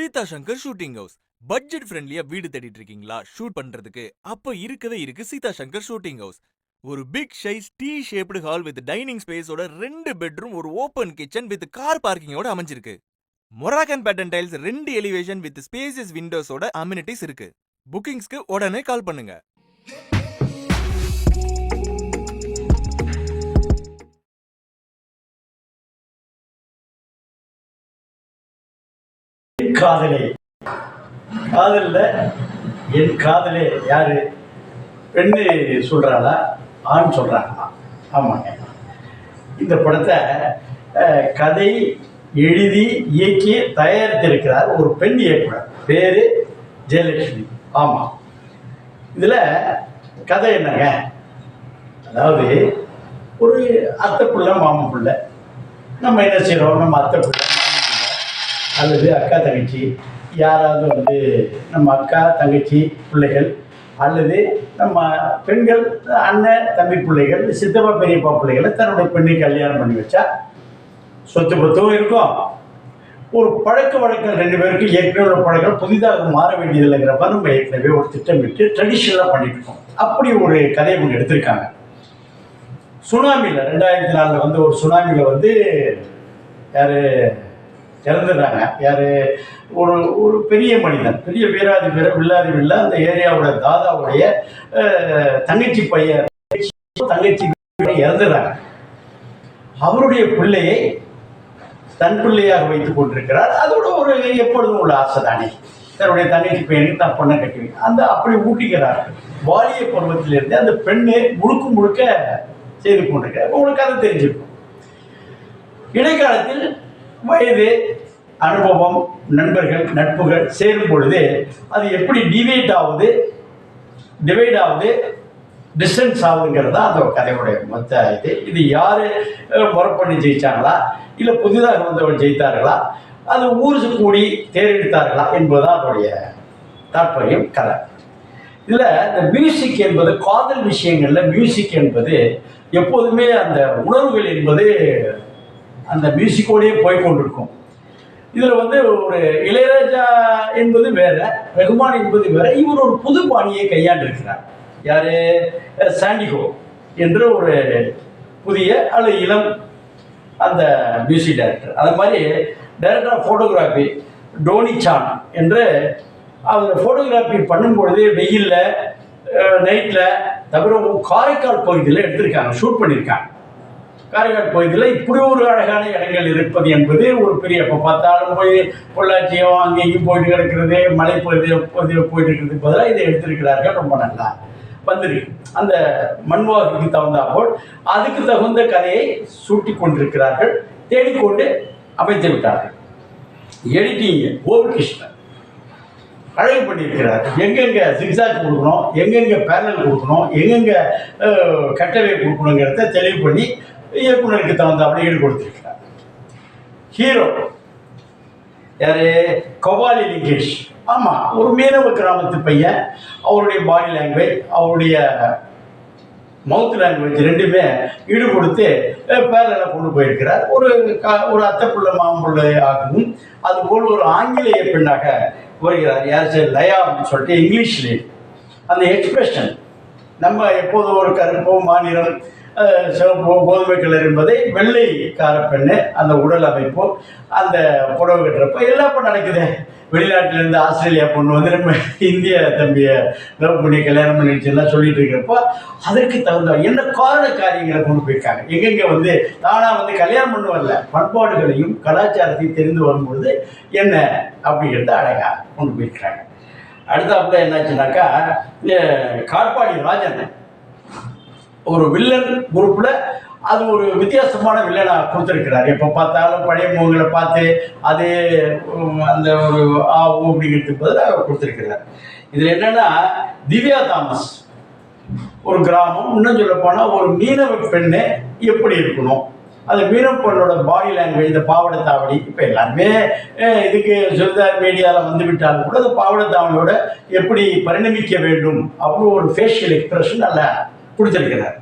Seetha Shankar shooting house. Budget ஃப்ரெண்ட்லியா வீடு தேடிட்டு இருக்கீங்களா? ஷூட் பண்றதுக்கு. அப்ப இருக்கவே இருக்கு சீதா சங்கர் ஷூட்டிங் ஹவுஸ். ஒரு big size T shaped hall with dining ஸ்பேஸோட ரெண்டு பெட்ரூம் ஒரு ஓபன் கிச்சன் வித் கார் பார்க்கிங்கோட அமைஞ்சிருக்கு. மொராக்கன் பேட்டன் டைல்ஸ் ரெண்டு எலிவேஷன் வித் ஸ்பேசஸ் விண்டோஸோட அம்யூனிட்டிஸ் இருக்கு. புக்கிங்ஸ்க்கு உடனே கால் பண்ணுங்க. காதலே. காதல்ல என் காதலே யாரு? பெண்ணு சொல்றாளா? ஆண் சொல்றாங்களா? ஆமாங்க. இந்த படத்தை கதை எழுதி இயக்கி தயாரித்திருக்கிறார் ஒரு பெண் இயக்குனர். பேரு ஜெயலட்சுமி. ஆமாம் இதில் கதை என்னங்க? அதாவது ஒரு அத்தை பிள்ளை மாமன் பிள்ளை. நம்ம என்ன செய்கிறோம் நம்ம அத்தை பிள்ளை அல்லது அக்கா தங்கச்சி யாராவது வந்து நம்ம அக்கா தங்கச்சி பிள்ளைகள் அல்லது நம்ம பெண்கள் அண்ணன் தம்பி பிள்ளைகள் சித்தப்பா பெரியப்பா பிள்ளைகளை தன்னுடைய பெண்ணை கல்யாணம் பண்ணி வச்சா சொத்து பத்தும் இருக்கும். ஒரு பழக்க வழக்கம் ரெண்டு பேருக்கு ஏற்கனவே உள்ள பழக்கம் புதிதாக மாற வேண்டியதில்லைங்கிறப்ப நம்ம ஏற்கனவே ஒரு திட்டமிட்டு ட்ரெடிஷ்னலாக பண்ணிட்டு இருக்கோம். அப்படி ஒரு கதையை ஒன்று எடுத்திருக்காங்க. சுனாமியில் ரெண்டாயிரத்தி நாலில் வந்து ஒரு சுனாமியில் வந்து யார்? இறந்துடுறாங்க. யார்? ஒரு ஒரு பெரிய மனிதன் பெரிய வீராதி வீர வில்லாதி வில்ல அந்த ஏரியாவோட தாதாவுடைய தங்கச்சி பையன் தங்கச்சி இறந்துடுறாங்க. அவருடைய பிள்ளையை தன் பிள்ளையாக வைத்துக் கொண்டிருக்கிறார். அதோட ஒரு எப்பொழுதும் உள்ள ஆசை தானே தன்னுடைய தங்கச்சி பையனுக்கு தான் பொண்ணை கட்டி அந்த அப்படி ஊட்டிக்கிறார். பாலிய பருவத்திலிருந்து அந்த பெண்ணு முழுக்க முழுக்க செய்து கொண்டிருக்கிறார். உங்களுக்கு அதை தெரிஞ்சுக்கும் இடைக்காலத்தில் வயது அனுபவம் நண்பர்கள் நட்புகள் சேரும் பொழுது அது எப்படி டிவைட் ஆகுது டிவைட் ஆகுது டிஸ்டன்ஸ் ஆகுதுங்கிறது தான் அந்த கதையுடைய மொத்த இது. இது யார் முறை பண்ணி ஜெயித்தாங்களா இல்லை புதிதாக வந்தவன் ஜெயித்தார்களா? அது ஊருக்கு கூடி தேர்ந்தெடுத்தார்களா என்பதுதான் அதனுடைய தாற்பயம் கதை. இதில் இந்த மியூசிக் என்பது காதல் விஷயங்களில் மியூசிக் என்பது எப்போதுமே அந்த உணர்வுகள் என்பது அந்த மியூசிக்கோடயே போய் கொண்டிருக்கும் இதில் வந்து ஒரு இளையராஜா என்பது வேற ரகுமான் என்பது வேற இவர் ஒரு புது பாணியை கையாண்டிருக்கிறார். யார்? சாண்டிகோ என்ற ஒரு புதிய அல்லது இளம் அந்த மியூசிக் டைரக்டர் அது மாதிரி director of photography Tony Chan என்று அவர் ஃபோட்டோகிராஃபி பண்ணும்பொழுது வெயிலில் நைட்டில் தவிர காரைக்கால் பகுதியில் எடுத்திருக்காங்க ஷூட் பண்ணியிருக்காங்க காரைக்கால் பகுதியில் இப்படி ஒரு அழகான இடங்கள் இருப்பது என்பது ஒரு பெரிய இப்போ பார்த்தாலும் போய் பொள்ளாச்சியோ அங்கே இங்கேயும் போயிட்டு கிடக்கிறது மலைப்பகுதியோ பகுதியில் போயிட்டு இருக்கிறதுக்கு பதிலாக இதை எடுத்திருக்கிறார்கள். ரொம்ப நல்லா வந்திருக்கு. அந்த மண்வாகுக்கு தகுந்தாப்போல் அதுக்கு தகுந்த கதையை சூட்டி கொண்டிருக்கிறார்கள். தேடிக்கொண்டு அமைத்து விட்டார்கள். எடிட்டிங் கோபிகிருஷ்ணன். அழகு பண்ணியிருக்கிறார். எங்கெங்கே சிக்ஸாக் கொடுக்கணும் எங்கெங்க பேனல் கொடுக்கணும் எங்கெங்கே அஹ், கட்டளை கொடுக்கணுங்கிறத தெளிவு பண்ணி இயக்குனருக்கு தகுந்தாப்புல ஈடு கொடுத்திருக்கிறார் ஹீரோ யாரு? கபாலி லிங்கேஷ். ஆமாம் ஒரு மீனவ கிராமத்து பையன் அவருடைய பாடி லாங்குவேஜ் அவருடைய மவுத் லாங்குவேஜ் ரெண்டுமே ஈடு கொடுத்து பேரில் கொண்டு போயிருக்கிறார். ஒரு க- ஒரு அத்தைப்புள்ள மாம்பிள்ளை ஆகவும் அதுபோல் ஒரு ஆங்கிலேய பெண்ணாக வருகிறார். யார் சார்? லயா அப்படின்னு சொல்லிட்டு இங்கிலீஷ்லேயே அந்த எக்ஸ்பிரஷன் நம்ம எப்போதும் ஒரு கருப்போ மாநிலம் சிவப்பு கோதுமை கலர் என்பதை வெள்ளை காரப்பெண்ணு அந்த உடல் அமைப்பு அந்த புடவை கட்டுறப்போ எல்லாம் இப்போ நடக்குது. வெளிநாட்டிலேருந்து ஆஸ்திரேலியா பொண்ணு வந்து நம்ம இந்திய தம்பியை லவ் பண்ணி கல்யாணம் பண்ணிடுச்சுலாம் சொல்லிட்டு இருக்கிறப்போ அதற்கு தகுந்த என்ன காரண காரியங்களை கொண்டு போயிருக்காங்க. எங்கெங்கே வந்து தானாக வந்து கல்யாணம் பண்ண வரல பண்பாடுகளையும் கலாச்சாரத்தையும் தெரிந்து வரும்பொழுது என்ன அப்படிங்கிறத அழகாக கொண்டு போயிருக்கிறாங்க. அடுத்தாப்புல என்னாச்சுனாக்கா அஹ், காட்பாடி ராஜன் ஒரு வில்லன் குரூப்பில் அது ஒரு வித்தியாசமான வில்லனாக கொடுத்துருக்கிறார். எப்போ பார்த்தாலும் பழைய முகங்களை பார்த்து அதே அந்த ஒரு ஆ ஊ அப்படிங்கிறதுக்கு பதிலாக கொடுத்துருக்கிறார். இதில் என்னென்னா திவ்யா தாமஸ். ஒரு கிராமம் இன்னும் சொல்ல போனால் ஒரு மீனவ பெண்ணு எப்படி இருக்கணும்? அது மீனவ பெண்ணோட பாடி லாங்குவேஜ் இந்த பாவாடை தாவடி இப்போ எல்லாருமே இதுக்கு சுடிதார் மீடியாவில் வந்து விட்டாலும் கூட அந்த பாவாடை தாவடியோட எப்படி பரிணமிக்க வேண்டும்? அப்படின்னு ஒரு ஃபேஷியல் எக்ஸ்பிரஷன் நல்லா கொடுத்துருக்கிறார்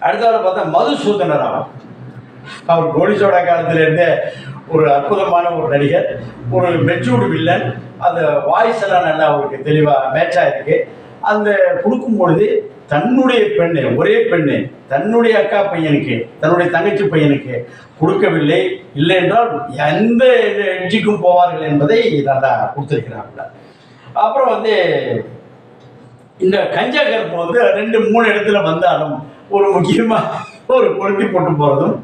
அடுத்தவரை பார்த்தா மதுசூதன ராவ் அவர் கோலிசோடா காலத்திலேருந்தே ஒரு அற்புதமான ஒரு நடிகர் ஒரு மெச்சூர்டு வில்லன் அந்த வாய்ஸ் எல்லாம் நல்லா அவருக்கு தெளிவாக மேட்சாக இருக்கு அந்த கொடுக்கும் பொழுது தன்னுடைய பெண்ணு ஒரே பெண்ணு தன்னுடைய அக்கா பையனுக்கு தன்னுடைய தங்கச்சி பையனுக்கு கொடுக்கவில்லை. இல்லை என்றால் எந்த எட்ஜிக்கும் போவார்கள் என்பதை நல்லா கொடுத்திருக்கிறாங்க அப்புறம் வந்து இந்த கஞ்சா கருப்பு வந்து ரெண்டு மூணு இடத்துல வந்தாலும் ஒரு முக்கியமாக ஒரு கொளுத்தி போட்டு போகிறதும்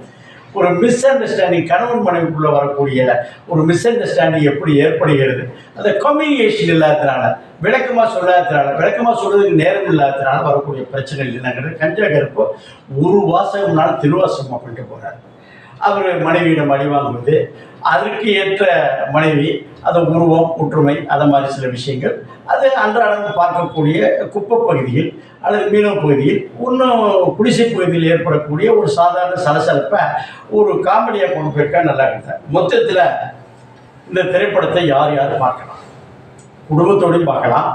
ஒரு மிஸ் அண்டர்ஸ்டாண்டிங் கணவன் மனைவிக்குள்ளே வரக்கூடிய ஒரு மிஸ் அண்டர்ஸ்டாண்டிங் எப்படி ஏற்படுகிறது? அந்த கம்யூனிகேஷன் இல்லாததுனால விளக்கமாக சொல்லாததுனால விளக்கமாக சொல்கிறதுக்கு நேரம் இல்லாததுனால வரக்கூடிய பிரச்சனைகள் என்னங்கிறது கஞ்சா கருப்பு ஒரு வாசகம்னால திருவாசகமாக பண்ணிட்டு போகிறார் அவர் மனைவியிடம் அழிவாங்குவது அதற்கு ஏற்ற மனைவி அது உருவம் ஒற்றுமை அதை மாதிரி சில விஷயங்கள். அது அன்றாடம் பார்க்கக்கூடிய குப்பை பகுதியில் அல்லது மீனவ பகுதியில் இன்னும் குடிசை பகுதியில் ஏற்படக்கூடிய ஒரு சாதாரண சலசலப்பை ஒரு காமெடியாக கொண்டு போயிருக்கா நல்லா இருந்தேன் மொத்தத்தில் இந்த திரைப்படத்தை யார் யார் பார்க்கலாம்? குடும்பத்தோடையும் பார்க்கலாம்.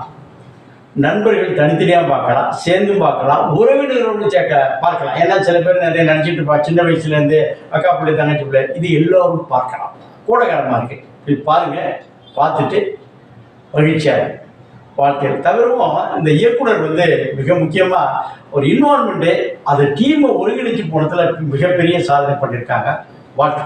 நண்பர்கள் தனித்தனியாக பார்க்கலாம் சேர்ந்தும் பார்க்கலாம் உறவினர்களோடு சேர்க்க பார்க்கலாம். ஏன்னா சில பேர் நிறைய நினச்சிட்டு இருப்பா சின்ன வயசுலேருந்து அக்கா பிள்ளை தங்கச்சி பிள்ளை இது எல்லோரும் பார்க்கலாம். கோடைக்காலமாக இருக்கு. இது பாருங்க பார்த்துட்டு மகிழ்ச்சியாக வாழ்க்கையில் தவிரவும் இந்த இயக்குனர் வந்து மிக முக்கியமாக ஒரு இன்வால்மெண்ட்டு அது டீமை ஒருங்கிணைச்சு போனதில் மிகப்பெரிய சாதனை பண்ணியிருக்காங்க. வாழ்க்கை